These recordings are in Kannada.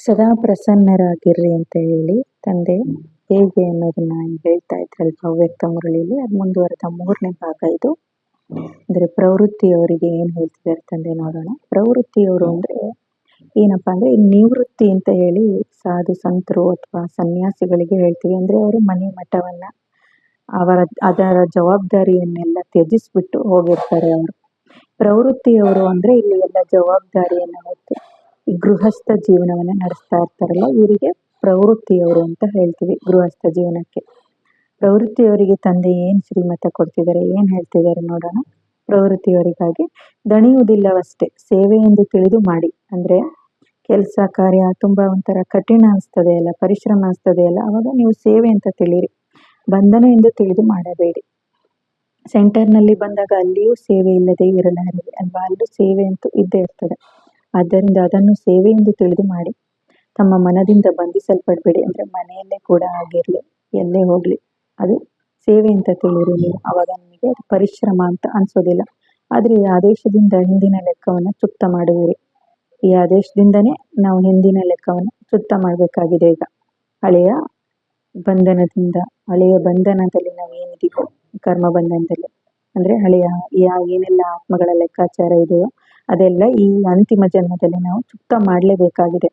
ಸದಾ ಪ್ರಸನ್ನರಾಗಿರ್ರಿ ಅಂತ ಹೇಳಿ ತಂದೆ ಹೇಗೆ ಅನ್ನೋದನ್ನ ಹೇಳ್ತಾ ಇದ್ರಲ್ವ ಅವ್ಯಕ್ತ ಮುರಳಿಲಿ. ಅದು ಮುಂದುವರೆದ ಮೂರನೇ ಭಾಗ ಇದು. ಅಂದ್ರೆ ಪ್ರವೃತ್ತಿಯವರಿಗೆ ಏನ್ ಹೇಳ್ತಿದ್ದಾರೆ ತಂದೆ ನೋಡೋಣ. ಪ್ರವೃತ್ತಿಯವರು ಅಂದ್ರೆ ಏನಪ್ಪಾ ಅಂದ್ರೆ ನಿವೃತ್ತಿ ಅಂತ ಹೇಳಿ ಸಾಧು ಸಂತರು ಅಥವಾ ಸನ್ಯಾಸಿಗಳಿಗೆ ಹೇಳ್ತೀವಿ. ಅಂದ್ರೆ ಅವರು ಮನೆ ಮಠವನ್ನ ಅವರ ಅದರ ಜವಾಬ್ದಾರಿಯನ್ನೆಲ್ಲ ತ್ಯಜಿಸ್ಬಿಟ್ಟು ಹೋಗಿರ್ತಾರೆ ಅವರು. ಪ್ರವೃತ್ತಿಯವರು ಅಂದ್ರೆ ಇಲ್ಲಿ ಎಲ್ಲ ಜವಾಬ್ದಾರಿಯನ್ನ ಹೊತ್ತು ಗೃಹಸ್ಥ ಜೀವನವನ್ನ ನಡೆಸ್ತಾ ಇರ್ತಾರಲ್ಲ, ಇವರಿಗೆ ಪ್ರವೃತ್ತಿಯವರು ಅಂತ ಹೇಳ್ತೀವಿ ಗೃಹಸ್ಥ ಜೀವನಕ್ಕೆ. ಪ್ರವೃತ್ತಿಯವರಿಗೆ ತಂದೆ ಏನ್ ಶ್ರೀಮತ ಕೊಡ್ತಿದ್ದಾರೆ ಏನ್ ಹೇಳ್ತಿದ್ದಾರೆ ನೋಡೋಣ. ಪ್ರವೃತ್ತಿಯವರಿಗಾಗಿ ದಣಿಯುವುದಿಲ್ಲವಷ್ಟೇ, ಸೇವೆ ಎಂದು ತಿಳಿದು ಮಾಡಿ. ಅಂದ್ರೆ ಕೆಲಸ, ಕಾರ್ಯ ತುಂಬಾ ಒಂಥರ ಕಠಿಣ ಅನಿಸ್ತದೆ ಅಲ್ಲ, ಪರಿಶ್ರಮ ಅನಿಸ್ತದೆ ಅಲ್ಲ, ಅವಾಗ ನೀವು ಸೇವೆ ಅಂತ ತಿಳಿರಿ ಬಂಧನ ಎಂದು ತಿಳಿದು ಮಾಡಬೇಡಿ. ಸೆಂಟರ್ನಲ್ಲಿ ಬಂದಾಗ ಅಲ್ಲಿಯೂ ಸೇವೆ ಇಲ್ಲದೆ ಇರಲ್ಲ ಅಲ್ವಾ? ಅಲ್ಲೂ ಸೇವೆ ಅಂತೂ ಇದ್ದೇ ಇರ್ತದೆ. ಆದ್ದರಿಂದ ಅದನ್ನು ಸೇವೆ ಎಂದು ತಿಳಿದು ಮಾಡಿ. ತಮ್ಮ ಮನದಿಂದ ಬಂಧಿಸಲ್ಪಡಬೇಡಿ ಅಂದ್ರೆ ಮನೆಯಲ್ಲೇ ಕೂಡ ಆಗಿರ್ಲಿ, ಎಲ್ಲೇ ಹೋಗ್ಲಿ. ಅದು ಸೇವೆ ಅಂತ ತಿಳಿದ್ರು ನೀವು. ಅವಾಗ ನಿಮಗೆ ಅದು ಪರಿಶ್ರಮ ಅಂತ ಅನ್ಸೋದಿಲ್ಲ. ಆದ್ರೆ ಈ ಆದೇಶದಿಂದ ಹಿಂದಿನ ಲೆಕ್ಕವನ್ನ ಚುಕ್ತ ಮಾಡುವಿರಿ. ಈ ಆದೇಶದಿಂದನೇ ನಾವು ಹಿಂದಿನ ಲೆಕ್ಕವನ್ನು ಚುಕ್ತ ಮಾಡಬೇಕಾಗಿದೆ ಈಗ. ಹಳೆಯ ಬಂಧನದಿಂದ, ಹಳೆಯ ಬಂಧನದಲ್ಲಿ ನಾವು ಏನಿದೀವೋ ಕರ್ಮ ಬಂಧನದಲ್ಲಿ. ಅಂದ್ರೆ ಹಳೆಯ ಯಾ- ಏನೆಲ್ಲ ಆತ್ಮಗಳ ಲೆಕ್ಕಾಚಾರ ಇದೆಯೋ ಅದೆಲ್ಲ ಈ ಅಂತಿಮ ಜನ್ಮದಲ್ಲಿ ನಾವು ಚುಕ್ತ ಮಾಡಲೇಬೇಕಾಗಿದೆ.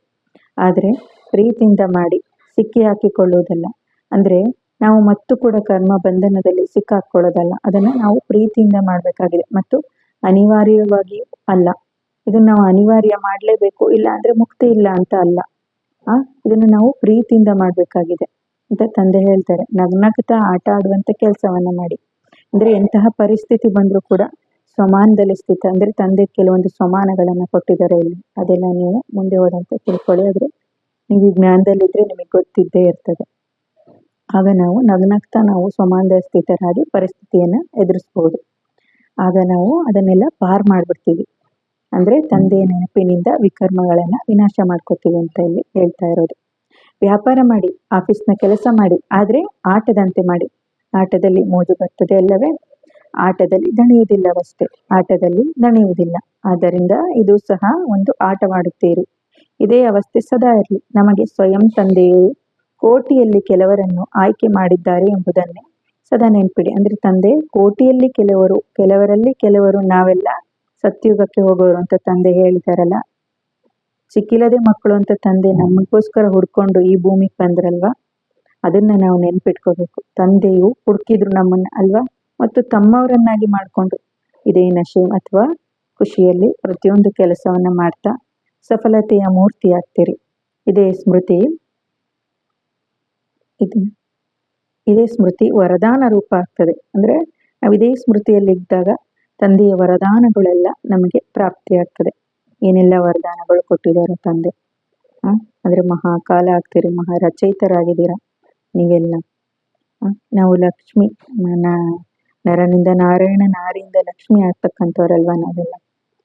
ಆದರೆ ಪ್ರೀತಿಯಿಂದ ಮಾಡಿ ಸಿಕ್ಕಿ ಹಾಕಿಕೊಳ್ಳುವುದಲ್ಲ. ಅಂದರೆ ನಾವು ಮತ್ತು ಕೂಡ ಕರ್ಮ ಬಂಧನದಲ್ಲಿ ಸಿಕ್ಕಾಕೊಳ್ಳೋದಲ್ಲ ಅದನ್ನು ನಾವು ಪ್ರೀತಿಯಿಂದ ಮಾಡಬೇಕಾಗಿದೆ. ಮತ್ತು ಅನಿವಾರ್ಯವಾಗಿ ಅಲ್ಲ. ಇದನ್ನು ನಾವು ಅನಿವಾರ್ಯ ಮಾಡಲೇಬೇಕು, ಇಲ್ಲ ಅಂದರೆ ಮುಕ್ತಿ ಇಲ್ಲ ಅಂತ ಅಲ್ಲ. ಆ, ಇದನ್ನು ನಾವು ಪ್ರೀತಿಯಿಂದ ಮಾಡಬೇಕಾಗಿದೆ ಅಂತ ತಂದೆ ಹೇಳ್ತಾರೆ. ನಗ್ನಗ್ತಾ ಆಟ ಆಡುವಂಥ ಕೆಲಸವನ್ನ ಮಾಡಿ. ಅಂದರೆ ಎಂತಹ ಪರಿಸ್ಥಿತಿ ಬಂದರೂ ಕೂಡ ಸಮಾನದಲ್ಲಿ ಸ್ಥಿತ, ಅಂದ್ರೆ ತಂದೆ ಕೆಲವೊಂದು ಸಮಾನಗಳನ್ನ ಕೊಟ್ಟಿದ್ದಾರೆ ಇಲ್ಲಿ. ಅದೆಲ್ಲ ನೀವು ಮುಂದೆ ಹೋದಂತ ತಿಳ್ಕೊಳ್ಳಿ. ಆದ್ರೆ ನೀವು ಈ ಜ್ಞಾನದಲ್ಲಿದ್ರೆ ನಿಮಗೆ ಗೊತ್ತಿದ್ದೇ ಇರ್ತದೆ. ಆಗ ನಾವು ನಗ್ನಗ್ತಾ ನಾವು ಸಮಾನದ ಸ್ಥಿತರಾಗಿ ಪರಿಸ್ಥಿತಿಯನ್ನ ಎದುರಿಸ್ಬೋದು. ಆಗ ನಾವು ಅದನ್ನೆಲ್ಲ ಪಾರ್ ಮಾಡ್ಬಿಡ್ತೀವಿ. ಅಂದ್ರೆ ತಂದೆಯ ನೆನಪಿನಿಂದ ವಿಕರ್ಮಗಳನ್ನ ವಿನಾಶ ಮಾಡ್ಕೋತೀವಿ ಅಂತ ಇಲ್ಲಿ ಹೇಳ್ತಾ ಇರೋದು. ವ್ಯಾಪಾರ ಮಾಡಿ, ಆಫೀಸ್ನ ಕೆಲಸ ಮಾಡಿ, ಆದ್ರೆ ಆಟದಂತೆ ಮಾಡಿ. ಆಟದಲ್ಲಿ ಮೋಜು ಬರ್ತದೆ ಅಲ್ಲವೇ? ಆಟದಲ್ಲಿ ದಣಿಯುವುದಿಲ್ಲವಷ್ಟೇ. ಆಟದಲ್ಲಿ ದಣಿಯುವುದಿಲ್ಲ. ಆದ್ದರಿಂದ ಇದು ಸಹ ಒಂದು ಆಟವಾಡುತ್ತೀರಿ. ಇದೇ ಅವಸ್ಥೆ ಸದಾ ಇರಲಿ. ನಮಗೆ ಸ್ವಯಂ ತಂದೆಯು ಕೋಟಿಯಲ್ಲಿ ಕೆಲವರನ್ನು ಆಯ್ಕೆ ಮಾಡಿದ್ದಾರೆ ಎಂಬುದನ್ನೇ ಸದಾ ನೆನ್ಪಿಡಿ. ಅಂದ್ರೆ ತಂದೆ, ಕೋಟಿಯಲ್ಲಿ ಕೆಲವರು, ಕೆಲವರಲ್ಲಿ ಕೆಲವರು ನಾವೆಲ್ಲ ಸತ್ಯುಗಕ್ಕೆ ಹೋಗೋರು ಅಂತ ತಂದೆ ಹೇಳಿದಾರಲ್ಲ. ಸಿಕ್ಕಿಲ್ಲದೆ ಮಕ್ಕಳು ಅಂತ ತಂದೆ ನಮಗೋಸ್ಕರ ಹುಡ್ಕೊಂಡು ಈ ಭೂಮಿಗೆ ಬಂದ್ರಲ್ವಾ? ಅದನ್ನ ನಾವು ನೆನ್ಪಿಟ್ಕೋಬೇಕು. ತಂದೆಯು ಹುಡುಕಿದ್ರು ನಮ್ಮನ್ನ ಅಲ್ವಾ? ಮತ್ತು ತಮ್ಮವರನ್ನಾಗಿ ಮಾಡಿಕೊಂಡು ಇದೇ ನಶೆ ಅಥವಾ ಖುಷಿಯಲ್ಲಿ ಪ್ರತಿಯೊಂದು ಕೆಲಸವನ್ನ ಮಾಡ್ತಾ ಸಫಲತೆಯ ಮೂರ್ತಿ ಆಗ್ತೀರಿ ಇದೇ ಸ್ಮೃತಿ. ಇದು ಇದೇ ಸ್ಮೃತಿ ವರದಾನ ರೂಪ ಆಗ್ತದೆ. ಅಂದ್ರೆ ನಾವು ಇದೇ ಸ್ಮೃತಿಯಲ್ಲಿ ಇದ್ದಾಗ ತಂದೆಯ ವರದಾನಗಳೆಲ್ಲ ನಮಗೆ ಪ್ರಾಪ್ತಿ ಆಗ್ತದೆ. ಏನೆಲ್ಲ ವರದಾನಗಳು ಕೊಟ್ಟಿದ್ದಾರೆ ತಂದೆ? ಅಂದರೆ ಮಹಾಕಾಲ ಆಗ್ತೀರಿ ಮಹಾ ರಚಯಿತರಾಗಿದ್ದೀರಾ ನೀವೆಲ್ಲ ನಾವು ಲಕ್ಷ್ಮಿ ನ- ನರನಿಂದ ನಾರಾಯಣ, ನಾರಿಯಿಂದ ಲಕ್ಷ್ಮಿ ಆಗ್ತಕ್ಕಂಥವ್ರಲ್ವಾ ನಾವೆಲ್ಲ?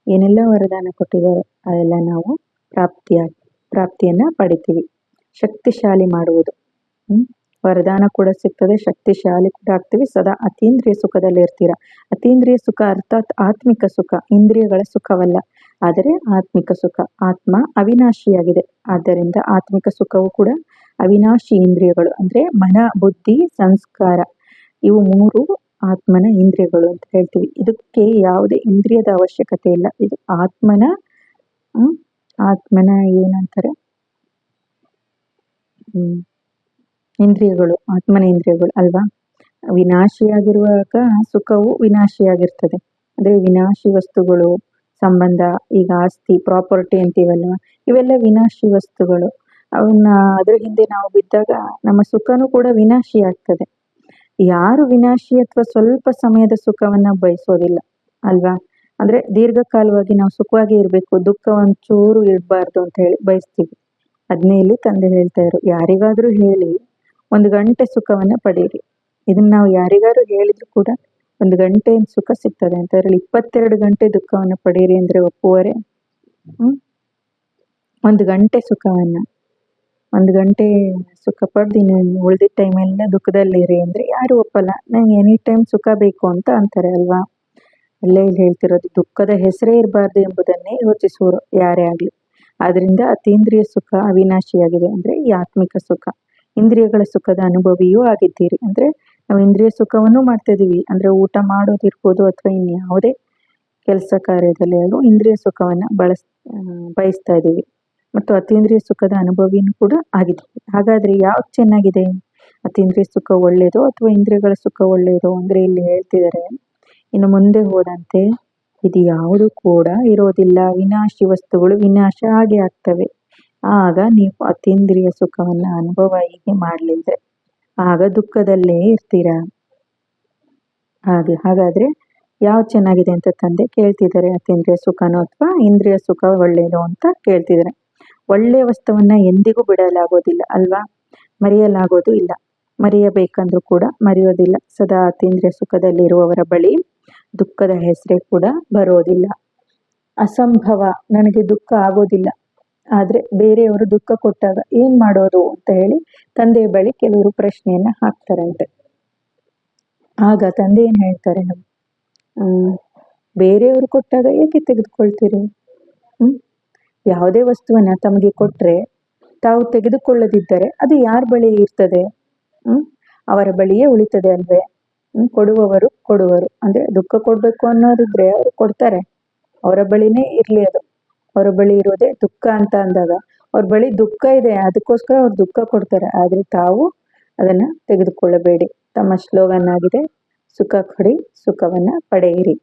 ಏನೆಲ್ಲ ವರದಾನ ಕೊಟ್ಟಿದ್ದಾರೆ ಅದೆಲ್ಲ ನಾವು ಪ್ರಾಪ್ತಿಯ, ಪ್ರಾಪ್ತಿಯನ್ನ ಪಡಿತೀವಿ. ಶಕ್ತಿಶಾಲಿ ಮಾಡುವುದು. ವರದಾನ ಕೂಡ ಸಿಗ್ತದೆ, ಶಕ್ತಿಶಾಲಿ ಕೂಡ ಆಗ್ತೀವಿ. ಸದಾ ಅತೀಂದ್ರಿಯ ಸುಖದಲ್ಲಿ ಇರ್ತೀರ? ಅತೀಂದ್ರಿಯ ಸುಖ ಅರ್ಥಾತ್ ಆತ್ಮಿಕ ಸುಖ, ಇಂದ್ರಿಯಗಳ ಸುಖವಲ್ಲ. ಆದರೆ ಆತ್ಮಿಕ ಸುಖ, ಆತ್ಮ ಅವಿನಾಶಿಯಾಗಿದೆ. ಆದ್ದರಿಂದ ಆತ್ಮಿಕ ಸುಖವು ಕೂಡ ಅವಿನಾಶಿ ಇಂದ್ರಿಯಗಳು. ಅಂದ್ರೆ ಮನ, ಬುದ್ಧಿ, ಸಂಸ್ಕಾರ. ಇವು ಮೂರು ಆತ್ಮನ ಇಂದ್ರಿಯಗಳು ಅಂತ ಹೇಳ್ತೀವಿ. ಇದಕ್ಕೆ ಯಾವುದೇ ಇಂದ್ರಿಯದ ಅವಶ್ಯಕತೆ ಇಲ್ಲ. ಇದು ಆತ್ಮನ ಆತ್ಮನ ಏನಂತಾರೆ? ಹ್ಮ್, ಇಂದ್ರಿಯಗಳು, ಆತ್ಮನ ಇಂದ್ರಿಯಗಳು ಅಲ್ವಾ? ವಿನಾಶಿಯಾಗಿರುವಾಗ ಸುಖವು ವಿನಾಶಿಯಾಗಿರ್ತದೆ. ಅಂದ್ರೆ ವಿನಾಶಿ ವಸ್ತುಗಳು, ಸಂಬಂಧ, ಈಗ ಆಸ್ತಿ, ಪ್ರಾಪರ್ಟಿ ಅಂತೀವಲ್ಲ ಇವೆಲ್ಲ ವಿನಾಶಿ ವಸ್ತುಗಳು. ಅವನ್ನ ಅದ್ರ ಹಿಂದೆ ನಾವು ಬಿದ್ದಾಗ ನಮ್ಮ ಸುಖನೂ ಕೂಡ ವಿನಾಶಿ ಆಗ್ತದೆ. ಯಾರು ವಿನಾಶಿ ಅಥವಾ ಸ್ವಲ್ಪ ಸಮಯದ ಸುಖವನ್ನ ಬಯಸೋದಿಲ್ಲ, ಅಲ್ವಾ? ಅಂದ್ರೆ ದೀರ್ಘಕಾಲವಾಗಿ ನಾವು ಸುಖವಾಗಿ ಇರಬೇಕು, ದುಃಖ ಒಂಚೂರು ಇರಬಾರ್ದು ಅಂತ ಹೇಳಿ ಬಯಸ್ತೀವಿ. ಅದನ್ನೇ ಇಲ್ಲಿ ತಂದೆ ಹೇಳ್ತಾ ಇದ್ರು, ಯಾರಿಗಾದ್ರೂ ಹೇಳಿ, ಒಂದು ಗಂಟೆ ಸುಖವನ್ನ ಪಡೀರಿ. ಇದನ್ನ ನಾವು ಯಾರಿಗಾದ್ರೂ ಹೇಳಿದ್ರು ಕೂಡ ಒಂದು ಗಂಟೆ ಸುಖ ಸಿಗ್ತದೆ ಅಂತ ಅದ್ರಲ್ಲಿ ಇಪ್ಪತ್ತೆರಡು ಗಂಟೆ ದುಃಖವನ್ನ ಪಡೀರಿ ಅಂದ್ರೆ ಒಪ್ಪುವರೆ? ಹ್ಮ್? ಒಂದು ಗಂಟೆ ಸುಖವನ್ನ. ಒಂದು ಗಂಟೆ ಸುಖ ಪಡ್ದು ಇನ್ನು ಉಳಿದಿದ್ದ ಟೈಮೆಲ್ಲ ದುಃಖದಲ್ಲಿರಿ ಅಂದ್ರೆ ಯಾರು ಒಪ್ಪಲ್ಲ. ನಂಗೆ ಎನಿ ಟೈಮ್ ಸುಖ ಬೇಕು ಅಂತ ಅಂತಾರೆ ಅಲ್ವಾ? ಅಲ್ಲೇ ಇಲ್ಲಿ ಹೇಳ್ತಿರೋದು, ದುಃಖದ ಹೆಸರೇ ಇರಬಾರ್ದು ಎಂಬುದನ್ನೇ ಯೋಚಿಸುವರು ಯಾರೇ ಆಗಲಿ. ಆದ್ದರಿಂದ ಅತೀಂದ್ರಿಯ ಸುಖ ಅವಿನಾಶಿಯಾಗಿದೆ ಅಂದ್ರೆ ಈ ಆತ್ಮಿಕ ಸುಖ. ಇಂದ್ರಿಯಗಳ ಸುಖದ ಅನುಭವಿಯೂ ಆಗಿದ್ದೀರಿ ಅಂದ್ರೆ ನಾವು ಇಂದ್ರಿಯ ಸುಖವನ್ನು ಮಾಡ್ತಾ ಇದೀವಿ. ಅಂದ್ರೆ ಊಟ ಮಾಡೋದಿರ್ಬೋದು ಅಥವಾ ಇನ್ಯಾವುದೇ ಕೆಲಸ ಕಾರ್ಯದಲ್ಲಿ ಇಂದ್ರಿಯ ಸುಖವನ್ನ ಬಳಸ್ ಬಯಸ್ತಾ ಇದ್ದೀವಿ ಮತ್ತು ಅತೀಂದ್ರಿಯ ಸುಖದ ಅನುಭವಿನೂ ಕೂಡ ಆಗಿದೆ. ಹಾಗಾದ್ರೆ ಯಾವ್ದು ಚೆನ್ನಾಗಿದೆ? ಅತೀಂದ್ರಿಯ ಸುಖ ಒಳ್ಳೇದು ಅಥವಾ ಇಂದ್ರಿಯಗಳ ಸುಖ ಒಳ್ಳೆಯದು ಅಂದ್ರೆ ಇಲ್ಲಿ ಹೇಳ್ತಿದ್ದಾರೆ ಇನ್ನು ಮುಂದೆ ಹೋದಂತೆ ಇದು ಯಾವುದು ಕೂಡ ಇರೋದಿಲ್ಲ. ವಿನಾಶಿ ವಸ್ತುಗಳು ವಿನಾಶ ಆಗೇ ಆಗ್ತವೆ. ಆಗ ನೀವು ಅತೀಂದ್ರಿಯ ಸುಖವನ್ನ ಅನುಭವ ಹೀಗೆ ಮಾಡಲಿಲ್ಲದೆ ಆಗ ದುಃಖದಲ್ಲೇ ಇರ್ತೀರಾ? ಹಾಗೆ, ಹಾಗಾದ್ರೆ ಯಾವ್ದು ಚೆನ್ನಾಗಿದೆ ಅಂತ ತಂದೆ ಕೇಳ್ತಿದ್ದಾರೆ ಅತೀಂದ್ರಿಯ ಸುಖನೋ ಅಥವಾ ಇಂದ್ರಿಯ ಸುಖ ಒಳ್ಳೇದೋ ಅಂತ ಕೇಳ್ತಿದ್ದಾರೆ ಒಳ್ಳೆಯ ವಸ್ತುವನ್ನು ಎಂದಿಗೂ ಬಿಡಲಾಗೋದಿಲ್ಲ ಅಲ್ವಾ? ಮರೆಯಲಾಗೋದು ಇಲ್ಲ. ಮರೆಯಬೇಕಂದ್ರೂ ಕೂಡ ಮರೆಯೋದಿಲ್ಲ. ಸದಾ ಅತೀಂದ್ರಿಯ ಸುಖದಲ್ಲಿರುವವರ ಬಳಿ ದುಃಖದ ಹೆಸರೇ ಕೂಡ ಬರೋದಿಲ್ಲ. ಅಸಂಭವ. ನನಗೆ ದುಃಖ ಆಗೋದಿಲ್ಲ. ಆದರೆ ಬೇರೆಯವರು ದುಃಖ ಕೊಟ್ಟಾಗ ಏನು ಮಾಡೋದು ಅಂತ ಹೇಳಿ ತಂದೆಯ ಬಳಿ ಕೆಲವರು ಪ್ರಶ್ನೆಯನ್ನ ಹಾಕ್ತಾರಂತೆ. ಆಗ ತಂದೆ ಏನು ಹೇಳ್ತಾರೆ? ಬೇರೆಯವರು ಕೊಟ್ಟಾಗ ಏಕೆ ತೆಗೆದುಕೊಳ್ತೀರಿ? ಹ್ಮ್. ಯಾವುದೇ ವಸ್ತುವನ್ನ ತಮಗೆ ಕೊಟ್ಟರೆ ತಾವು ತೆಗೆದುಕೊಳ್ಳದಿದ್ದರೆ ಅದು ಯಾರ ಬಳಿ ಇರ್ತದೆ? ಅವರ ಬಳಿಯೇ ಉಳಿತದೆ ಅಲ್ವೇ? ಕೊಡುವವರು ಕೊಡುವರು. ಅಂದ್ರೆ ದುಃಖ ಕೊಡ್ಬೇಕು ಅನ್ನೋರಿದ್ರೆ ಅವರು ಕೊಡ್ತಾರೆ. ಅವರ ಬಳಿನೇ ಇರ್ಲಿ ಅದು. ಅವರ ಬಳಿ ಇರೋದೇ ದುಃಖ ಅಂತ ಅಂದಾಗ ಅವ್ರ ಬಳಿ ದುಃಖ ಇದೆ, ಅದಕ್ಕೋಸ್ಕರ ಅವ್ರು ದುಃಖ ಕೊಡ್ತಾರೆ. ಆದ್ರೆ ತಾವು ಅದನ್ನ ತೆಗೆದುಕೊಳ್ಳಬೇಡಿ. ತಮ್ಮ ಸ್ಲೋಗನ್ ಆಗಿದೆ ಸುಖ ಕೊಡಿ, ಸುಖವನ್ನ ಪಡೆಯಿರಿ.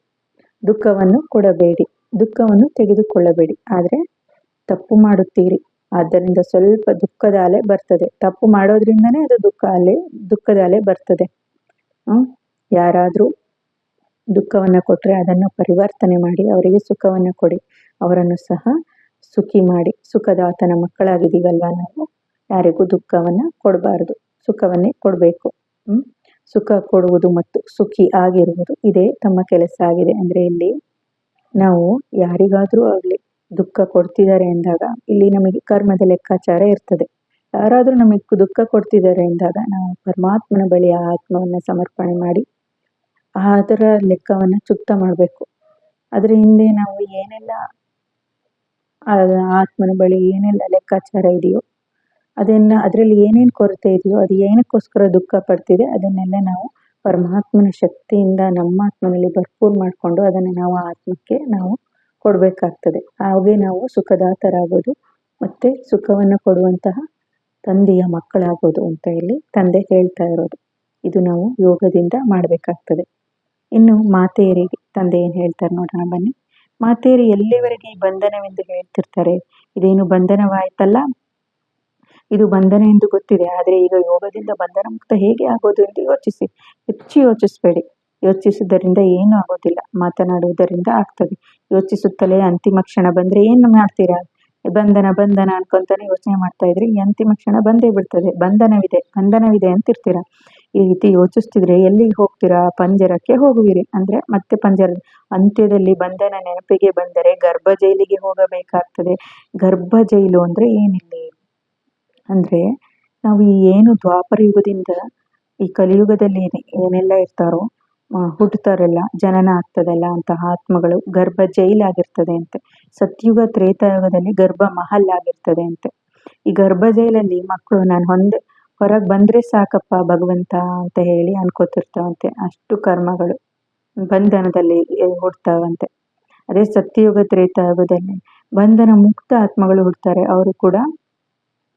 ದುಃಖವನ್ನು ಕೊಡಬೇಡಿ. ದುಃಖವನ್ನು ತೆಗೆದುಕೊಳ್ಳಬೇಡಿ. ಆದ್ರೆ ತಪ್ಪು ಮಾಡುತ್ತೀರಿ. ಆದ್ದರಿಂದ ಸ್ವಲ್ಪ ದುಃಖದ ಅಲೆ ಬರ್ತದೆ. ತಪ್ಪು ಮಾಡೋದ್ರಿಂದನೇ ಅದು ದುಃಖ ಅಲೆ, ದುಃಖದ ಅಲೆ ಬರ್ತದೆ. ಯಾರಾದರೂ ದುಃಖವನ್ನು ಕೊಟ್ರೆ ಅದನ್ನು ಪರಿವರ್ತನೆ ಮಾಡಿ, ಅವರಿಗೆ ಸುಖವನ್ನ ಕೊಡಿ. ಅವರನ್ನು ಸಹ ಸುಖಿ ಮಾಡಿ. ಸುಖದಾತನ ಮಕ್ಕಳಾಗಿದ್ದೀವಲ್ಲ ನಾವು, ಯಾರಿಗೂ ದುಃಖವನ್ನ ಕೊಡಬಾರದು. ಸುಖವನ್ನೇ ಕೊಡಬೇಕು. ಸುಖ ಕೊಡುವುದು ಮತ್ತು ಸುಖಿ ಆಗಿರುವುದು ಇದೇ ತಮ್ಮ ಕೆಲಸ ಆಗಿದೆ. ಅಂದ್ರೆ ಇಲ್ಲಿ ನಾವು ಯಾರಿಗಾದರೂ ಆಗ್ಲಿ ದುಃಖ ಕೊಡ್ತಿದ್ದಾರೆ ಎಂದಾಗ ಇಲ್ಲಿ ನಮಗೆ ಕರ್ಮದ ಲೆಕ್ಕಾಚಾರ ಇರ್ತದೆ. ಯಾರಾದರೂ ನಮಗೆ ದುಃಖ ಕೊಡ್ತಿದ್ದಾರೆ ಎಂದಾಗ ನಾವು ಪರಮಾತ್ಮನ ಬಳಿ ಆ ಆತ್ಮವನ್ನ ಸಮರ್ಪಣೆ ಮಾಡಿ ಅದರ ಲೆಕ್ಕವನ್ನ ಚುಕ್ತ ಮಾಡಬೇಕು. ಅದರ ಹಿಂದೆ ನಾವು ಏನೆಲ್ಲ ಆತ್ಮನ ಬಳಿ ಏನೆಲ್ಲ ಲೆಕ್ಕಾಚಾರ ಇದೆಯೋ ಅದನ್ನ ಅದರಲ್ಲಿ ಏನೇನು ಕೊರತೆ ಇದೆಯೋ ಅದು ಏನಕ್ಕೋಸ್ಕರ ದುಃಖ ಪಡ್ತಿದೆ ಅದನ್ನೆಲ್ಲ ನಾವು ಪರಮಾತ್ಮನ ಶಕ್ತಿಯಿಂದ ನಮ್ಮ ಆತ್ಮನಲ್ಲಿ ಭರ್ಪೂರ್ ಮಾಡಿಕೊಂಡು ಅದನ್ನು ನಾವು ಆತ್ಮಕ್ಕೆ ನಾವು ಕೊಡಬೇಕಾಗ್ತದೆ. ಹಾಗೆ ನಾವು ಸುಖದಾತರಾಗೋದು ಮತ್ತೆ ಸುಖವನ್ನು ಕೊಡುವಂತಹ ತಂದೆಯ ಮಕ್ಕಳಾಗೋದು ಅಂತ ಇಲ್ಲಿ ತಂದೆ ಹೇಳ್ತಾ ಇರೋದು. ಇದು ನಾವು ಯೋಗದಿಂದ ಮಾಡಬೇಕಾಗ್ತದೆ. ಇನ್ನು ಮಾತೆಯರಿಗೆ ತಂದೆ ಏನು ಹೇಳ್ತಾರೆ ನೋಡೋಣ ಬನ್ನಿ. ಮಾತೆಯರು ಎಲ್ಲಿವರೆಗೆ ಈ ಬಂಧನವೆಂದು ಹೇಳ್ತಿರ್ತಾರೆ? ಇದೇನು ಬಂಧನವಾಯ್ತಲ್ಲ? ಇದು ಬಂಧನ ಎಂದು ಗೊತ್ತಿದೆ. ಆದರೆ ಈಗ ಯೋಗದಿಂದ ಬಂಧನ ಮುಕ್ತ ಹೇಗೆ ಆಗೋದು ಎಂದು ಯೋಚಿಸಿ. ಹೆಚ್ಚು ಯೋಚಿಸಬೇಡಿ. ಯೋಚಿಸುವುದರಿಂದ ಏನು ಆಗೋದಿಲ್ಲ, ಮಾತನಾಡುವುದರಿಂದ ಆಗ್ತದೆ. ಯೋಚಿಸುತ್ತಲೇ ಅಂತಿಮ ಕ್ಷಣ ಬಂದ್ರೆ ಏನು ಮಾಡ್ತೀರಾ? ಬಂಧನ ಬಂಧನ ಅನ್ಕೊಂತಾನೆ ಯೋಚನೆ ಮಾಡ್ತಾ ಇದ್ರೆ ಅಂತಿಮ ಕ್ಷಣ ಬಂದೇ ಬಿಡ್ತದೆ. ಬಂಧನವಿದೆ ಬಂಧನವಿದೆ ಅಂತಿರ್ತೀರ? ಈ ರೀತಿ ಯೋಚಿಸ್ತಿದ್ರೆ ಎಲ್ಲಿಗೆ ಹೋಗ್ತೀರಾ? ಪಂಜರಕ್ಕೆ ಹೋಗುವಿರಿ. ಅಂದ್ರೆ ಮತ್ತೆ ಪಂಜರ, ಅಂತ್ಯದಲ್ಲಿ ಬಂಧನ ನೆನಪಿಗೆ ಬಂದರೆ ಗರ್ಭ ಜೈಲಿಗೆ ಹೋಗಬೇಕಾಗ್ತದೆ. ಗರ್ಭ ಜೈಲು ಅಂದ್ರೆ ಏನಿಲ್ಲ? ಅಂದ್ರೆ ನಾವು ಈ ಏನು ದ್ವಾಪರ ಯುಗದಿಂದ ಈ ಕಲಿಯುಗದಲ್ಲಿ ಏನೆಲ್ಲ ಇರ್ತಾರೋ ಹುಟ್ಟುತ್ತಾರಲ್ಲ ಜನನ ಆಗ್ತದಲ್ಲ ಅಂತಹ ಆತ್ಮಗಳು ಗರ್ಭ ಜೈಲಾಗಿರ್ತದೆ ಅಂತೆ. ಸತ್ಯುಗ ತ್ರೇತಾಯುಗದಲ್ಲಿ ಗರ್ಭ ಮಹಲ್ ಆಗಿರ್ತದೆ ಅಂತೆ. ಈ ಗರ್ಭ ಜೈಲಲ್ಲಿ ಮಕ್ಕಳು ನಾನು ಹೊಂದೆ, ಹೊರಗೆ ಬಂದ್ರೆ ಸಾಕಪ್ಪ ಭಗವಂತ ಅಂತ ಹೇಳಿ ಅನ್ಕೋತಿರ್ತಾವಂತೆ. ಅಷ್ಟು ಕರ್ಮಗಳು ಬಂಧನದಲ್ಲಿ ಹುಡ್ತಾವಂತೆ ಅದೇ ಸತ್ಯಯುಗ ತ್ರೇತಾಯುಗದಲ್ಲಿ ಬಂಧನ ಮುಕ್ತ ಆತ್ಮಗಳು ಹುಡ್ತಾರೆ ಅವರು ಕೂಡ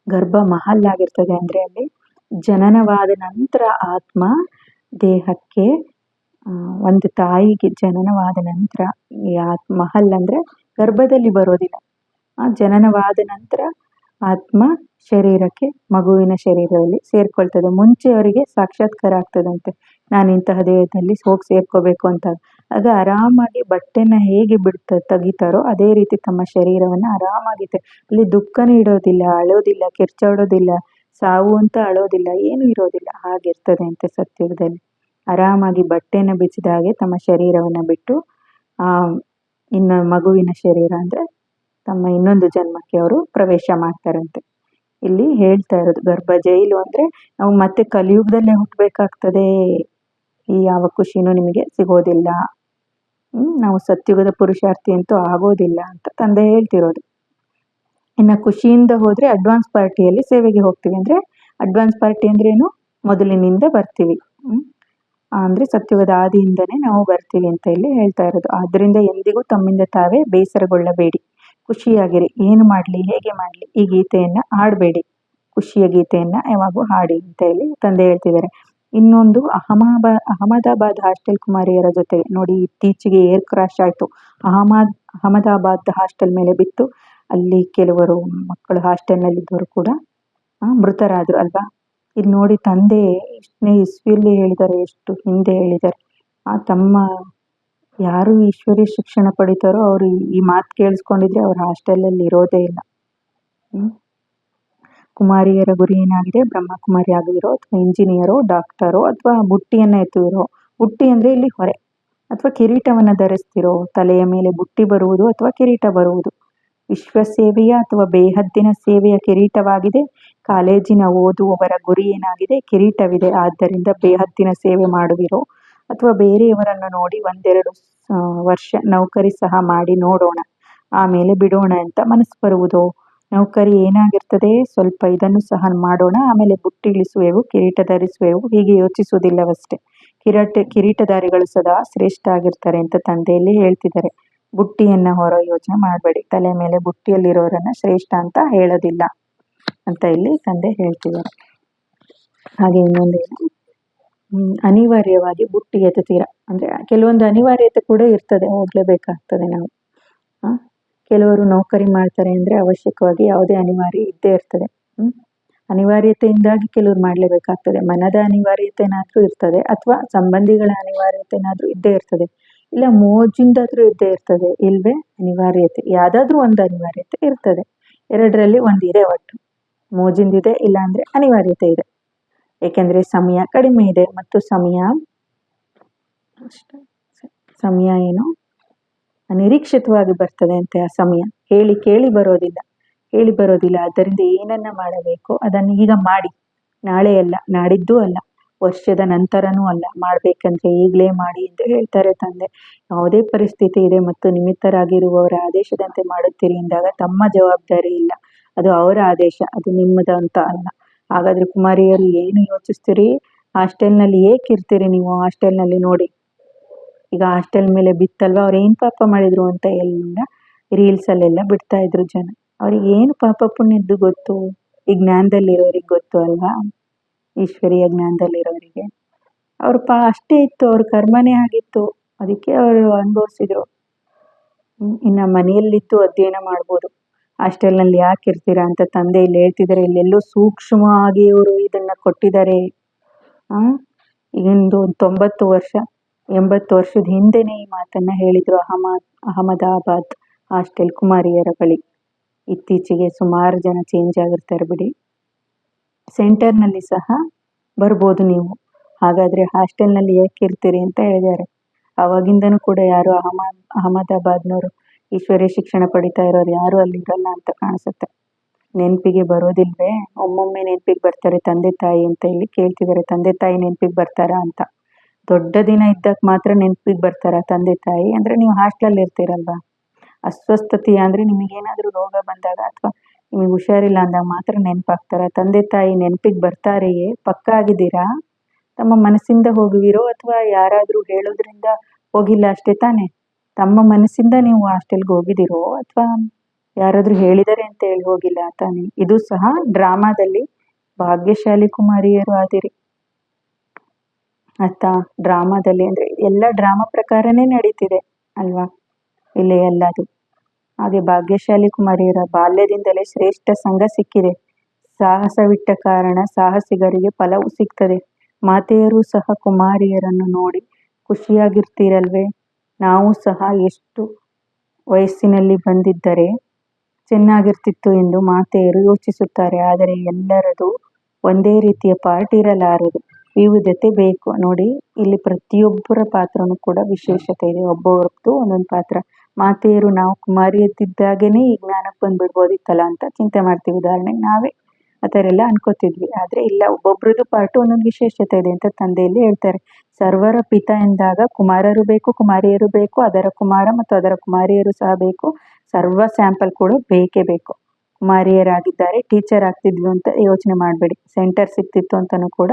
ಗರ್ಭ ಮಹಲ್ ಆಗಿರ್ತದೆ ಅಂದ್ರೆ ಅಲ್ಲಿ ಜನನವಾದ ನಂತರ ಆತ್ಮ ದೇಹಕ್ಕೆ ಒಂದು ತಾಯಿಗೆ ಜನನವಾದ ನಂತರ ಆತ್ಮ ಮಹಲ್ ಅಂದ್ರೆ ಗರ್ಭದಲ್ಲಿ ಬರೋದಿಲ್ಲ. ಆ ಜನನವಾದ ನಂತರ ಆತ್ಮ ಶರೀರಕ್ಕೆ ಮಗುವಿನ ಶರೀರದಲ್ಲಿ ಸೇರ್ಕೊಳ್ತದೆ. ಮುಂಚೆ ಅವರಿಗೆ ಸಾಕ್ಷಾತ್ಕಾರ ಆಗ್ತದಂತೆ. ನಾನು ಇಂತಹ ದೇಹದಲ್ಲಿ ಹೋಗಿ ಸೇರ್ಕೋಬೇಕು ಅಂತ. ಆಗ ಆರಾಮಾಗಿ ಬಟ್ಟೆನ ಹೇಗೆ ಬಿಡ್ತ, ತೆಗಿತಾರೋ ಅದೇ ರೀತಿ ತಮ್ಮ ಶರೀರವನ್ನ ಆರಾಮಾಗಿ ತೆ- ಅಲ್ಲಿ ದುಃಖ ಇಡೋದಿಲ್ಲ ಅಳೋದಿಲ್ಲ, ಕಿರ್ಚಾಡೋದಿಲ್ಲ, ಸಾವು ಅಂತ ಅಳೋದಿಲ್ಲ, ಏನು ಇರೋದಿಲ್ಲ. ಹಾಗಿರ್ತದೆ ಅಂತೆ ಸತ್ಯುಗದಲ್ಲಿ ಆರಾಮಾಗಿ ಬಟ್ಟೆನ ಬಿಚ್ಚಿದ ಹಾಗೆ ತಮ್ಮ ಶರೀರವನ್ನು ಬಿಟ್ಟು ಇನ್ನು ಮಗುವಿನ ಶರೀರ ಅಂದ್ರೆ ತಮ್ಮ ಇನ್ನೊಂದು ಜನ್ಮಕ್ಕೆ ಅವರು ಪ್ರವೇಶ ಮಾಡ್ತಾರಂತೆ. ಇಲ್ಲಿ ಹೇಳ್ತಾ ಇರೋದು, ಗರ್ಭ ಜೈಲು ಅಂದ್ರೆ ನಾವು ಮತ್ತೆ ಕಲಿಯುಗದಲ್ಲೇ ಹುಟ್ಟಬೇಕಾಗ್ತದೆ ಈ ಯಾವ ಖುಷಿನೂ ನಿಮಗೆ ಸಿಗೋದಿಲ್ಲ. ನಾವು ಸತ್ಯುಗದ ಪುರುಷಾರ್ಥಿ ಅಂತೂ ಆಗೋದಿಲ್ಲ ಅಂತ ತಂದೆ ಹೇಳ್ತಿರೋದು. ಇನ್ನು ಖುಷಿಯಿಂದ ಹೋದರೆ ಅಡ್ವಾನ್ಸ್ ಪಾರ್ಟಿಯಲ್ಲಿ ಸೇವೆಗೆ ಹೋಗ್ತೀವಿ ಅಂದರೆ ಅಡ್ವಾನ್ಸ್ ಪಾರ್ಟಿ ಅಂದ್ರೇನು? ಮೊದಲಿನಿಂದ ಬರ್ತೀವಿ? ಅಂದರೆ ಸತ್ಯುಗದ ಆದಿಯಿಂದನೇ ನಾವು ಬರ್ತೀವಿ ಅಂತ ಇಲ್ಲಿ ಹೇಳ್ತಾ ಇರೋದು. ಆದ್ದರಿಂದ ಎಂದಿಗೂ ತಮ್ಮಿಂದ ತಾವೇ ಬೇಸರಗೊಳ್ಳಬೇಡಿ. ಖುಷಿಯಾಗಿರಿ. ಏನು ಮಾಡಲಿ? ಹೇಗೆ ಮಾಡಲಿ? ಈ ಗೀತೆಯನ್ನು ಹಾಡಬೇಡಿ. ಖುಷಿಯ ಗೀತೆಯನ್ನು ಯಾವಾಗೂ ಹಾಡಿ ಅಂತ ಹೇಳಿ ತಂದೆ ಹೇಳ್ತಿದ್ದಾರೆ. ಇನ್ನೊಂದು ಅಹಮಾಬಾ, ಅಹಮದಾಬಾದ್ ಹಾಸ್ಟೆಲ್ ಕುಮಾರಿಯರ ಜೊತೆ ನೋಡಿ, ಇತ್ತೀಚೆಗೆ ಏರ್ ಕ್ರಾಶ್ ಆಯಿತು. ಅಹಮದ್, ಅಹಮದಾಬಾದ್ ಹಾಸ್ಟೆಲ್ ಮೇಲೆ ಬಿತ್ತು. ಅಲ್ಲಿ ಕೆಲವರು ಮಕ್ಕಳು ಹಾಸ್ಟೆಲ್ನಲ್ಲಿದ್ದವರು ಕೂಡ ಮೃತರಾದರು ಮೃತರಾದ್ರು ಅಲ್ವಾ? ಇಲ್ಲಿ ನೋಡಿ ತಂದೆ ಎಷ್ಟನೇ ಇಸ್ವಿಯಲ್ಲಿ ಹೇಳಿದ್ದಾರೆ ಎಷ್ಟು ಹಿಂದೆ ಹೇಳಿದ್ದಾರೆ ಆ ತಮ್ಮ ಯಾರು ಈಶ್ವರಿ ಶಿಕ್ಷಣ ಪಡಿತಾರೋ ಅವರು ಈ ಮಾತು ಕೇಳಿಸ್ಕೊಂಡಿದ್ರೆ ಅವ್ರ ಹಾಸ್ಟೆಲಲ್ಲಿ ಇರೋದೇ ಇಲ್ಲ. ಕುಮಾರಿಯರ ಗುರಿ ಏನಾಗಿದೆ? ಬ್ರಹ್ಮಕುಮಾರಿ ಆಗಿರೋ ಅಥವಾ ಇಂಜಿನಿಯರೋ, ಡಾಕ್ಟರೋ, ಅಥವಾ ಬುಟ್ಟಿಯನ್ನು ಎತ್ತುವಿರೋ? ಬುಟ್ಟಿ ಅಂದರೆ ಇಲ್ಲಿ ಹೊರೆ. ಅಥವಾ ಕಿರೀಟವನ್ನು ಧರಿಸ್ತಿರೋ? ತಲೆಯ ಮೇಲೆ ಬುಟ್ಟಿ ಬರುವುದು ಅಥವಾ ಕಿರೀಟ ಬರುವುದು? ವಿಶ್ವ ಸೇವೆಯ ಅಥವಾ ಬೇಹದ್ದಿನ ಸೇವೆಯ ಕಿರೀಟವಾಗಿದೆ. ಕಾಲೇಜಿನ ಓದುವವರ ಗುರಿ ಏನಾಗಿದೆ? ಕಿರೀಟವಿದೆ. ಆದ್ದರಿಂದ ಬೇಹದ್ದಿನ ಸೇವೆ ಮಾಡುವಿರೋ ಅಥವಾ ಬೇರೆಯವರನ್ನು ನೋಡಿ ಒಂದೆರಡು ವರ್ಷ ನೌಕರಿ ಸಹ ಮಾಡಿ ನೋಡೋಣ. ಆಮೇಲೆ ಬಿಡೋಣ ಅಂತ ಮನಸ್ಸು ಬರುವುದು? ನೌಕರಿ ಏನಾಗಿರ್ತದೆ? ಸ್ವಲ್ಪ ಇದನ್ನು ಸಹ ಮಾಡೋಣ. ಆಮೇಲೆ ಬುಟ್ಟಿಳಿಸುವೆವು ಕಿರೀಟ ಧರಿಸುವೆವು. ಹೀಗೆ ಯೋಚಿಸುವುದಿಲ್ಲವಷ್ಟೇ. ಕಿರಟ, ಕಿರೀಟಧಾರಿಗಳು ಸದಾ ಶ್ರೇಷ್ಠ ಆಗಿರ್ತಾರೆ ಅಂತ ತಂದೆಯಲ್ಲಿ ಹೇಳ್ತಿದ್ದಾರೆ. ಬುಟ್ಟಿಯನ್ನ ಹೊರ ಯೋಚನೆ ಮಾಡಬೇಡಿ. ತಲೆ ಮೇಲೆ ಬುಟ್ಟಿಯಲ್ಲಿರೋರನ್ನ ಶ್ರೇಷ್ಠ ಅಂತ ಹೇಳೋದಿಲ್ಲ ಅಂತ ಇಲ್ಲಿ ತಂದೆ ಹೇಳ್ತಿದ್ದಾರೆ. ಹಾಗೆ ಇನ್ನೊಂದೇನು ಅನಿವಾರ್ಯವಾಗಿ ಬುಟ್ಟಿ ಎತ್ತುತ್ತೀರ ಅಂದ್ರೆ ಕೆಲವೊಂದು ಅನಿವಾರ್ಯತೆ ಕೂಡ ಇರ್ತದೆ, ಹೋಗ್ಲೇಬೇಕಾಗ್ತದೆ ನಾವು. ಕೆಲವರು ನೌಕರಿ ಮಾಡ್ತಾರೆ ಅಂದ್ರೆ ಅವಶ್ಯಕವಾಗಿ ಯಾವುದೇ ಅನಿವಾರ್ಯ ಇದ್ದೇ ಇರ್ತದೆ. ಅನಿವಾರ್ಯತೆಯಿಂದಾಗಿ ಕೆಲವರು ಮಾಡಲೇಬೇಕಾಗ್ತದೆ. ಮನದ ಅನಿವಾರ್ಯತೆನಾದರೂ ಇರ್ತದೆ, ಅಥವಾ ಸಂಬಂಧಿಗಳ ಅನಿವಾರ್ಯತೆನಾದರೂ ಇದ್ದೇ ಇರ್ತದೆ. ಇಲ್ಲ ಮೋಜಿಂದಾದ್ರೂ ಇದ್ದೇ ಇರ್ತದೆ, ಇಲ್ವೇ? ಅನಿವಾರ್ಯತೆ. ಯಾವ್ದಾದ್ರೂ ಒಂದು ಅನಿವಾರ್ಯತೆ ಇರ್ತದೆ. ಎರಡರಲ್ಲಿ ಒಂದು ಇದೆ ಒಟ್ಟು. ಮೋಜಿಂದಿದೆ ಇಲ್ಲ ಅಂದ್ರೆ ಅನಿವಾರ್ಯತೆ ಇದೆ. ಏಕೆಂದ್ರೆ ಸಮಯ ಕಡಿಮೆ ಇದೆ ಮತ್ತು ಸಮಯ ಸಮಯ ಏನು? ಅನಿರೀಕ್ಷಿತವಾಗಿ ಬರ್ತದೆ ಅಂತೆ ಆ ಸಮಯ. ಹೇಳಿ, ಕೇಳಿ ಬರೋದಿಲ್ಲ. ಹೇಳಿ ಬರೋದಿಲ್ಲ. ಆದ್ದರಿಂದ ಏನನ್ನ ಮಾಡಬೇಕು? ಅದನ್ನು ಈಗ ಮಾಡಿ. ನಾಳೆ ಅಲ್ಲ, ನಾಡಿದ್ದು ಅಲ್ಲ. ವರ್ಷದ ನಂತರನೂ ಅಲ್ಲ, ಮಾಡಬೇಕಂದ್ರೆ ಈಗಲೇ ಮಾಡಿ ಅಂತ ಹೇಳ್ತಾರೆ ತಂದೆ. ಯಾವುದೇ ಪರಿಸ್ಥಿತಿ ಇದೆ ಮತ್ತು ನಿಮಿತ್ತರಾಗಿರುವವರ ಆದೇಶದಂತೆ ಮಾಡುತ್ತೀರಿ ಎಂದಾಗ ತಮ್ಮ ಜವಾಬ್ದಾರಿ ಇಲ್ಲ. ಅದು ಅವರ ಆದೇಶ, ಅದು ನಿಮ್ಮದಂತ ಅಲ್ಲ. ಹಾಗಾದ್ರೆ ಕುಮಾರಿಯರು ಏನು ಯೋಚಿಸ್ತೀರಿ? ಹಾಸ್ಟೆಲ್ನಲ್ಲಿ ಏಕೆ ಇರ್ತೀರಿ ನೀವು? ಹಾಸ್ಟೆಲ್ನಲ್ಲಿ ನೋಡಿ. ಈಗ ಹಾಸ್ಟೆಲ್ ಮೇಲೆ ಬಿತ್ತಲ್ವಾ? ಅವ್ರು ಏನು ಪಾಪ ಮಾಡಿದ್ರು ಅಂತ ಎಲ್ಲ ರೀಲ್ಸಲ್ಲೆಲ್ಲ ಬಿಡ್ತಾ ಇದ್ರು ಜನ. ಅವ್ರಿಗೆ ಏನು ಪಾಪ ಪುಣ್ಯದ್ದು ಗೊತ್ತು? ಈ ಜ್ಞಾನದಲ್ಲಿರೋರಿಗೆ ಗೊತ್ತು ಅಲ್ವಾ? ಈಶ್ವರೀಯ ಜ್ಞಾನದಲ್ಲಿರೋರಿಗೆ. ಅವ್ರ ಪಾ ಅಷ್ಟೇ ಇತ್ತು, ಅವ್ರ ಕರ್ಮನೇ ಆಗಿತ್ತು. ಅದಕ್ಕೆ ಅವರು ಅನುಭವಿಸಿದ್ರು. ಇನ್ನ ಮನೆಯಲ್ಲಿತ್ತು, ಅಧ್ಯಯನ ಮಾಡ್ಬೋದು. ಹಾಸ್ಟೆಲ್ನಲ್ಲಿ ಯಾಕೆ ಇರ್ತೀರಾ ಅಂತ ತಂದೆ ಇಲ್ಲಿ ಹೇಳ್ತಿದ್ದಾರೆ. ಇಲ್ಲೆಲ್ಲೋ ಸೂಕ್ಷ್ಮವಾಗಿ ಇವರು ಇದನ್ನ ಕೊಟ್ಟಿದ್ದಾರೆ. ಆ ಒಂದು ತೊಂಬತ್ತು ವರ್ಷ, ಎಂಬತ್ತು ವರ್ಷದ ಹಿಂದೆನೇ ಈ ಮಾತನ್ನ ಹೇಳಿದ್ರು ಅಹಮದ್ ಅಹಮದಾಬಾದ್ ಹಾಸ್ಟೆಲ್ ಕುಮಾರಿಯರ ಬಳಿ. ಇತ್ತೀಚೆಗೆ ಸುಮಾರು ಜನ ಚೇಂಜ್ ಆಗಿರ್ತಾರೆ ಬಿಡಿ. ಸೆಂಟರ್ನಲ್ಲಿ ಸಹ ಬರ್ಬೋದು ನೀವು. ಹಾಗಾದ್ರೆ ಹಾಸ್ಟೆಲ್ನಲ್ಲಿ ಯಾಕೆ ಇರ್ತೀರಿ ಅಂತ ಹೇಳಿದ್ದಾರೆ. ಅವಾಗಿಂದನೂ ಕೂಡ ಯಾರು ಅಹಮ, ಅಹಮದಾಬಾದ್ನವರು ಈಶ್ವರ್ಯ ಶಿಕ್ಷಣ ಪಡಿತಾ ಇರೋರು ಯಾರು ಅಲ್ಲಿ ಇರಲ್ಲ ಅಂತ ಕಾಣಿಸುತ್ತೆ. ನೆನಪಿಗೆ ಬರೋದಿಲ್ವೇ? ಒಮ್ಮೊಮ್ಮೆ ನೆನಪಿಗೆ ಬರ್ತಾರೆ ತಂದೆ ತಾಯಿ ಅಂತ ಇಲ್ಲಿ ಕೇಳ್ತಿದ್ದಾರೆ, ತಂದೆ ತಾಯಿ ನೆನಪಿಗೆ ಬರ್ತಾರಾ? ಅಂತ. ದೊಡ್ಡ ದಿನ ಇದ್ದಾಗ ಮಾತ್ರ ನೆನಪಿಗೆ ಬರ್ತಾರ ತಂದೆ ತಾಯಿ? ಅಂದ್ರೆ ನೀವು ಹಾಸ್ಟೆಲಲ್ಲಿ ಇರ್ತೀರಲ್ವಾ? ಅಸ್ವಸ್ಥತೆ ಅಂದ್ರೆ ನಿಮಗೇನಾದ್ರೂ ರೋಗ ಬಂದಾಗ ಅಥವಾ ನಿಮಗೆ ಹುಷಾರಿಲ್ಲ ಅಂದಾಗ ಮಾತ್ರ ನೆನಪಾಗ್ತಾರೆ. ತಂದೆ ತಾಯಿ ನೆನಪಿಗೆ ಬರ್ತಾರೆಯೇ? ಪಕ್ಕ ಆಗಿದ್ದೀರಾ? ತಮ್ಮ ಮನಸ್ಸಿಂದ ಹೋಗುವಿರೋ ಅಥವಾ ಯಾರಾದರೂ ಹೇಳೋದ್ರಿಂದ ಹೋಗಿಲ್ಲ ಅಷ್ಟೇ ತಾನೇ? ತಮ್ಮ ಮನಸ್ಸಿಂದ ನೀವು ಹಾಸ್ಟೆಲ್ಗೆ ಹೋಗಿದ್ದೀರೋ ಅಥವಾ ಯಾರಾದರೂ ಹೇಳಿದ್ದಾರೆ ಅಂತ ಹೇಳಿ ಹೋಗಿಲ್ಲ ತಾನೇ? ಇದು ಸಹ ಡ್ರಾಮಾದಲ್ಲಿ ಭಾಗ್ಯಶಾಲಿ ಕುಮಾರಿಯರು ಆದಿರಿ. ಆಯ್ತಾ ಡ್ರಾಮಾದಲ್ಲಿ ಅಂದ್ರೆ ಎಲ್ಲ ಡ್ರಾಮಾ ಪ್ರಕಾರನೇ ನಡೀತಿದೆ ಅಲ್ವಾ? ಇಲ್ಲಿ ಎಲ್ಲದು ಹಾಗೆ ಭಾಗ್ಯಶಾಲಿ ಕುಮಾರಿಯರ ಬಾಲ್ಯದಿಂದಲೇ ಶ್ರೇಷ್ಠ ಸಂಘ ಸಿಕ್ಕಿದೆ. ಸಾಹಸವಿಟ್ಟ ಕಾರಣ ಸಾಹಸಿಗರಿಗೆ ಫಲವು ಸಿಗ್ತದೆ. ಮಾತೆಯರು ಸಹ ಕುಮಾರಿಯರನ್ನು ನೋಡಿ ಖುಷಿಯಾಗಿರ್ತೀರಲ್ವೇ? ನಾವು ಸಹ ಎಷ್ಟು ವಯಸ್ಸಿನಲ್ಲಿ ಬಂದಿದ್ದರೆ ಚೆನ್ನಾಗಿರ್ತಿತ್ತು ಎಂದು ಮಾತೆಯರು ಯೋಚಿಸುತ್ತಾರೆ. ಆದರೆ ಎಲ್ಲರದು ಒಂದೇ ರೀತಿಯ ಪಾರ್ಟ್ ಇರಲಾರದು. ವಿವಿಧತೆ ಬೇಕು. ನೋಡಿ, ಇಲ್ಲಿ ಪ್ರತಿಯೊಬ್ಬರ ಪಾತ್ರನೂ ಕೂಡ ವಿಶೇಷತೆ ಇದೆ. ಒಬ್ಬೊಬ್ರದ್ದು ಒಂದೊಂದು ಪಾತ್ರ. ಮಾತೆಯರು ನಾವು ಕುಮಾರಿ ಎದ್ದಿದ್ದಾಗೇನೆ ಈ ಜ್ಞಾನಕ್ಕೆ ಬಂದ್ಬಿಡ್ಬೋದಿತ್ತಲ್ಲ ಅಂತ ಚಿಂತೆ ಮಾಡ್ತೀವಿ. ಉದಾಹರಣೆಗೆ ನಾವೇ ಆ ಥರ ಎಲ್ಲ ಅನ್ಕೋತಿದ್ವಿ. ಆದರೆ ಇಲ್ಲ, ಒಬ್ಬೊಬ್ರದ್ದು ಪಾರ್ಟ್ ಒಂದೊಂದು ವಿಶೇಷತೆ ಇದೆ ಅಂತ ತಂದೆಯಲ್ಲಿ ಹೇಳ್ತಾರೆ. ಸರ್ವರ ಪಿತ ಎಂದಾಗ ಕುಮಾರರು ಬೇಕು, ಕುಮಾರಿಯರು ಬೇಕು, ಅದರ ಕುಮಾರ ಮತ್ತು ಅದರ ಕುಮಾರಿಯರು ಸಹ ಬೇಕು, ಸರ್ವ ಸ್ಯಾಂಪಲ್ ಕೂಡ ಬೇಕೇ ಬೇಕು. ಕುಮಾರಿಯರಾಗಿದ್ದಾರೆ, ಟೀಚರ್ ಆಗ್ತಿದ್ವಿ ಅಂತ ಯೋಚನೆ ಮಾಡಬೇಡಿ. ಸೆಂಟರ್ ಸಿಕ್ತಿತ್ತು ಅಂತಲೂ ಕೂಡ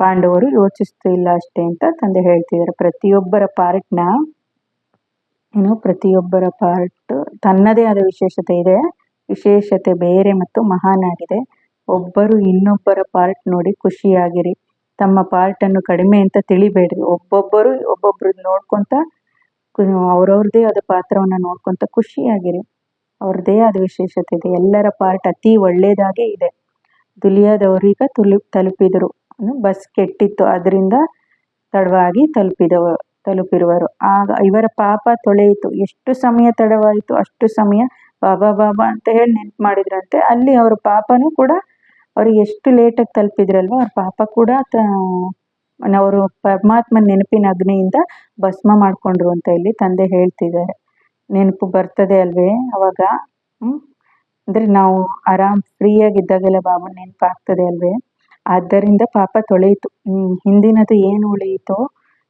ಪಾಂಡವರು ಯೋಚಿಸ್ತಿಲ್ಲ ಅಷ್ಟೇ ಅಂತ ತಂದೆ ಹೇಳ್ತಿದ್ದಾರೆ. ಪ್ರತಿಯೊಬ್ಬರ ಪಾರ್ಟ್ನ ಏನು, ಪ್ರತಿಯೊಬ್ಬರ ಪಾರ್ಟ್ ತನ್ನದೇ ಆದ ವಿಶೇಷತೆ ಇದೆ. ವಿಶೇಷತೆ ಬೇರೆ ಮತ್ತು ಮಹಾನ್ ಆಗಿದೆ ಒಬ್ಬರು ಇನ್ನೊಬ್ಬರ ಪಾರ್ಟ್ ನೋಡಿ ಖುಷಿಯಾಗಿರಿ. ತಮ್ಮ ಪಾರ್ಟನ್ನು ಕಡಿಮೆ ಅಂತ ತಿಳಿಬೇಡ್ರಿ. ಒಬ್ಬೊಬ್ಬರು ಒಬ್ಬೊಬ್ರು ನೋಡ್ಕೊತ ಅವ್ರವ್ರದೇ ಆದ ಪಾತ್ರವನ್ನು ನೋಡ್ಕೊತ ಖುಷಿಯಾಗಿರಿ. ಅವ್ರದ್ದೇ ಆದ ವಿಶೇಷತೆ ಇದೆ. ಎಲ್ಲರ ಪಾರ್ಟ್ ಅತಿ ಒಳ್ಳೆಯದಾಗೇ ಇದೆ. ದುಲಿಯಾದವರೀಗ ತುಲಿ, ತಲುಪಿದರು. ಬಸ್ ಕೆಟ್ಟಿತ್ತು. ಅದರಿಂದ ತಡವಾಗಿ ತಲುಪಿದವ ತಲುಪಿರುವರು. ಆಗ ಇವರ ಪಾಪ ತೊಳೆಯಿತು. ಎಷ್ಟು ಸಮಯ ತಡವಾಯಿತು, ಅಷ್ಟು ಸಮಯ ಬಾಬಾ ಬಾಬಾ ಅಂತ ಹೇಳಿ ನೆನ್ಪು ಮಾಡಿದ್ರಂತೆ. ಅಲ್ಲಿ ಅವ್ರ ಪಾಪನೂ ಕೂಡ ಅವ್ರಿಗೆ ಎಷ್ಟು ಲೇಟಾಗಿ ತಲುಪಿದ್ರಲ್ವ, ಅವ್ರ ಪಾಪ ಕೂಡ ಅವರು ಪರಮಾತ್ಮನ ನೆನಪಿನ ಅಗ್ನಿಯಿಂದ ಭಸ್ಮ ಮಾಡಿಕೊಂಡ್ರು ಅಂತ ಇಲ್ಲಿ ತಂದೆ ಹೇಳ್ತಿದ್ದಾರೆ. ನೆನಪು ಬರ್ತದೆ ಅಲ್ವೇ ಅವಾಗ? ಅಂದ್ರೆ ನಾವು ಆರಾಮ್ ಫ್ರೀಯಾಗಿದ್ದಾಗೆಲ್ಲ ಬಾಬನ ಬಾಬು ನೆನಪಾಗ್ತದೆ ಅಲ್ವೇ? ಆದ್ದರಿಂದ ಪಾಪ ತೊಳೆಯಿತು. ಹಿಂದಿನದು ಏನು ಉಳಿಯಿತೋ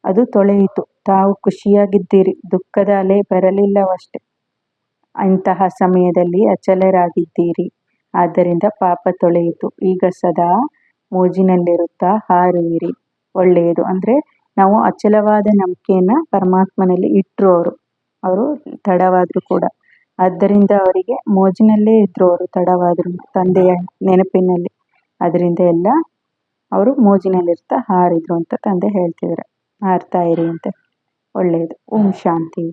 ಅದು ತೊಳೆಯಿತು. ತಾವು ಖುಷಿಯಾಗಿದ್ದೀರಿ. ದುಃಖದ ಅಲೆ ಬರಲಿಲ್ಲವಷ್ಟೆ. ಅಂತಹ ಸಮಯದಲ್ಲಿ ಅಚಲರಾಗಿದ್ದೀರಿ. ಆದ್ದರಿಂದ ಪಾಪ ತೊಳೆಯಿತು. ಈಗ ಸದಾ ಮೋಜಿನಲ್ಲಿರುತ್ತಾ ಹಾರುವಿರಿ. ಒಳ್ಳೆಯದು. ಅಂದರೆ ನಾವು ಅಚಲವಾದ ನಂಬಿಕೆಯನ್ನು ಪರಮಾತ್ಮನಲ್ಲಿ ಇಟ್ಟರು ಅವರು ಅವರು ತಡವಾದರೂ ಕೂಡ. ಆದ್ದರಿಂದ ಅವರಿಗೆ ಮೋಜಿನಲ್ಲೇ ಇದ್ದರು ಅವರು ತಡವಾದ್ರು ತಂದೆಯ ನೆನಪಿನಲ್ಲಿ. ಅದರಿಂದ ಎಲ್ಲ ಅವರು ಮೋಜಿನಲ್ಲಿರ್ತಾ ಹಾರಿದ್ರು ಅಂತ ತಂದೆ ಹೇಳ್ತಿದ್ದಾರೆ. ಹಾರ್ತಾ ಇರಿ ಅಂತ. ಒಳ್ಳೆಯದು ಓಂ ಶಾಂತಿ.